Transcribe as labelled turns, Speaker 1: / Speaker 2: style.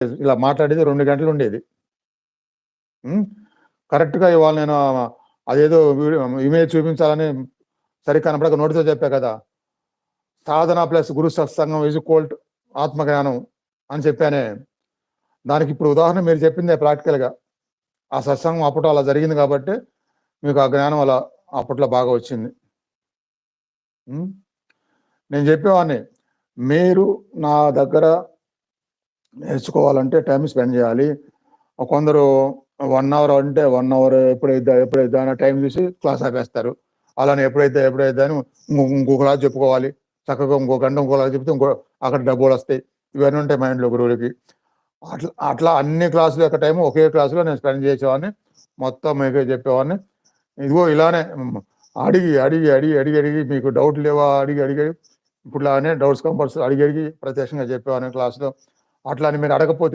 Speaker 1: ఇలా మాట్లాడేది రెండు గంటలు ఉండేది. కరెక్ట్గా ఇవాళ నేను అదేదో వీడియో ఇమేజ్ చూపించాలని సరి కనపడక నోటితో చెప్పా కదా. సాధన ప్లస్ గురు సత్సంగం ఈజ్ కోల్ట్ ఆత్మజ్ఞానం అని చెప్పానే. దానికి ఇప్పుడు ఉదాహరణ మీరు చెప్పిందే ప్రాక్టికల్గా. ఆ సత్సంగం అప్పట్లో అలా జరిగింది కాబట్టి మీకు ఆ జ్ఞానం అలా అప్పట్లో బాగా వచ్చింది. నేను చెప్పేవాడిని మీరు నా దగ్గర నేర్చుకోవాలంటే టైం స్పెండ్ చేయాలి. కొందరు వన్ అవర్ అంటే వన్ అవర్ ఎప్పుడైద్దా ఎప్పుడైద్దా అన్న టైం చూసి క్లాస్ ఆపేస్తారు. అలానే ఎప్పుడైతే ఎప్పుడైతే అని ఇంకో- క్లాస్ చెప్పుకోవాలి. చక్కగా ఇంకో గంట ఇంకో క్లాస్ చెప్తే ఇంకో అక్కడ డబ్బులు వస్తాయి. ఇవన్నీ ఉంటాయి మైండ్లో గురువులకి. అట్లా అట్లా అన్ని క్లాసులు యొక్క టైం ఒకే క్లాసులో నేను స్పెండ్ చేసేవాడిని. మొత్తం మీకు చెప్పేవాడిని. ఇదిగో ఇలానే అడిగి అడిగి అడిగి అడిగి అడిగి మీకు డౌట్ లేవా? అడిగి అడిగి అడిగి. ఇప్పుడు లానే డౌట్స్ కంపల్సరీ అడిగి అడిగి ప్రత్యక్షంగా చెప్పేవాడిని క్లాసులో అట్లా అని మీరు అడగపోతే